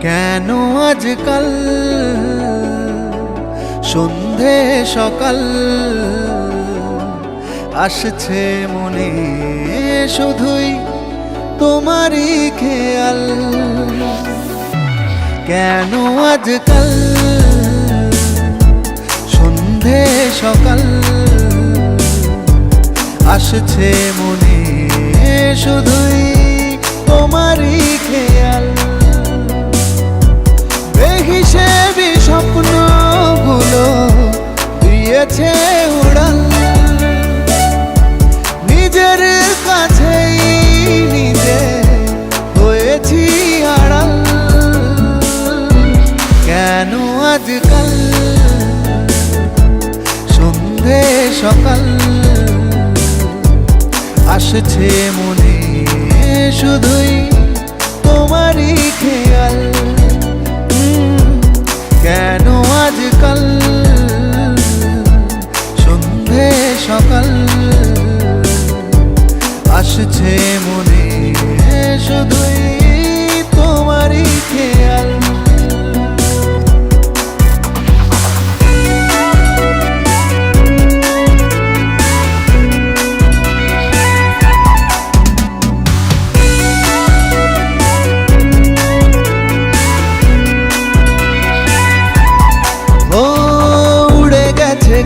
কেন আজকাল? সন্ধে সকাল। আসছে মনে শুধুই তোমারই খেয়াল। কেন আজকাল? সন্ধে সকাল। আসছে মনে শুধুই তোমারই খেয়াল। দিয়েছে উড়াল। নিজের কাছেই নিজে হয়েছি আড়াল। কেন আজকাল সন্ধে সকাল আসছে মনে শুধুই তোমারই খেয়াল? আসছে মনে। শুধুই তোমারই খেয়াল।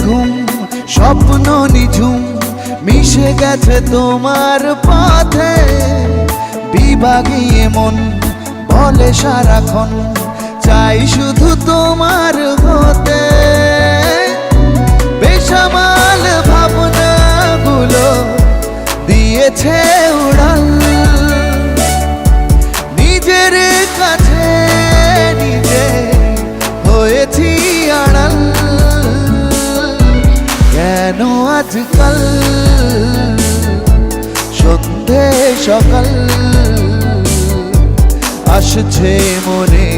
ঘুম স্বপ্ন মিশে গেছে তোমার পথে। বিভাগীয় মন বলে সারাক্ষণ, চাই শুধু তোমার হতে। বেসামাল ভাবনাগুলো দিয়েছে কেন আজকাল? সন্ধে সকাল। আসছে মনে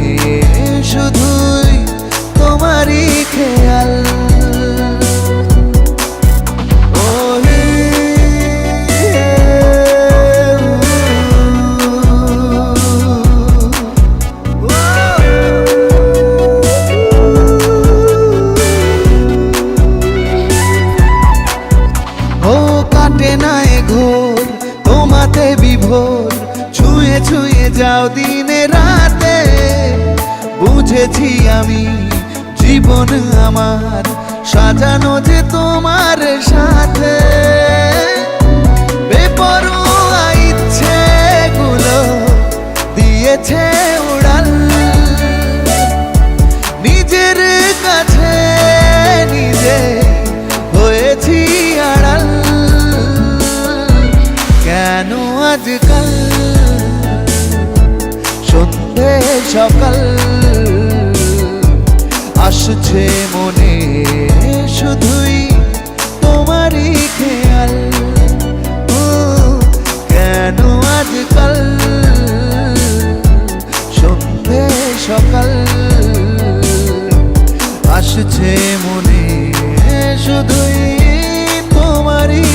শুধুই তোমারই খেয়াল। কাটে না এ ঘোর, তোমাতে বিভোর। ছুঁয়ে ছুঁয়ে যাও দিনে রাতে, বুঝেছি আমি জীবন আমার সাজানো যে তোমার সাথে। কেন আজকাল? সন্ধে সকাল। আসছে মনে শুধুই তোমারই খেয়াল। কেন আজকাল? সন্ধে সকাল। আসছে মনে শুধুই তোমারই